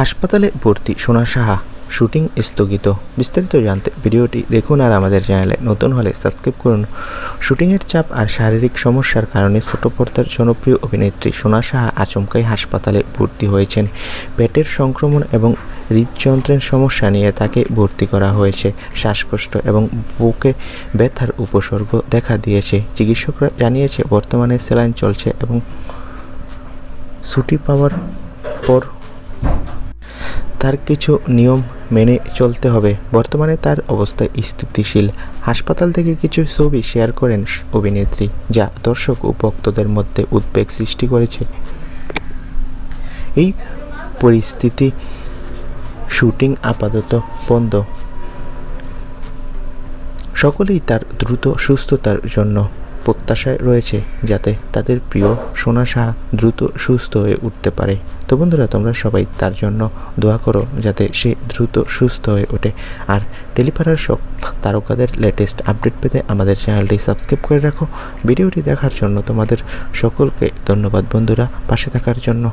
হাসপাতালে ভর্তি সোনা সাহা। শুটিং স্থগিত। বিস্তারিত জানতে ভিডিওটি দেখুন আর আমাদের চ্যানেলে নতুন হলে সাবস্ক্রাইব করুন। শুটিংয়ের চাপ আর শারীরিক সমস্যার কারণে ছোট পর্দার জনপ্রিয় অভিনেত্রী সোনা সাহা আচমকাই হাসপাতালে ভর্তি হয়েছেন। পেটের সংক্রমণ এবং হৃদযন্ত্রের সমস্যা নিয়ে তাকে ভর্তি করা হয়েছে। শ্বাসকষ্ট এবং বুকে ব্যথার উপসর্গ দেখা দিয়েছে। চিকিৎসকরা জানিয়েছে, বর্তমানে স্যালাইন চলছে এবং ছুটি পাওয়ার পর তার কিছু নিয়ম মেনে চলতে হবে। বর্তমানে তার অবস্থা স্থিতিশীল। হাসপাতাল থেকে কিছু ছবি শেয়ার করেন অভিনেত্রী, যা দর্শক ও ভক্তদের মধ্যে উদ্বেগ সৃষ্টি করেছে। এই পরিস্থিতি শুটিং আপাতত বন্ধ। সকলেই তার দ্রুত সুস্থতার জন্য প্রত্যাশায় রয়েছে যাতে তাদের প্রিয় সোনা সাহা দ্রুত সুস্থ হয়ে উঠতে পারে। তো বন্ধুরা, তোমরা সবাই তার জন্য দোয়া করো যাতে সে দ্রুত সুস্থ হয়ে ওঠে। আর টেলিপাড়ার সব তারকাদের লেটেস্ট আপডেট পেতে আমাদের চ্যানেলটি সাবস্ক্রাইব করে রাখো। ভিডিওটি দেখার জন্য তোমাদের সকলকে ধন্যবাদ বন্ধুরা। পাশে থাকার জন্য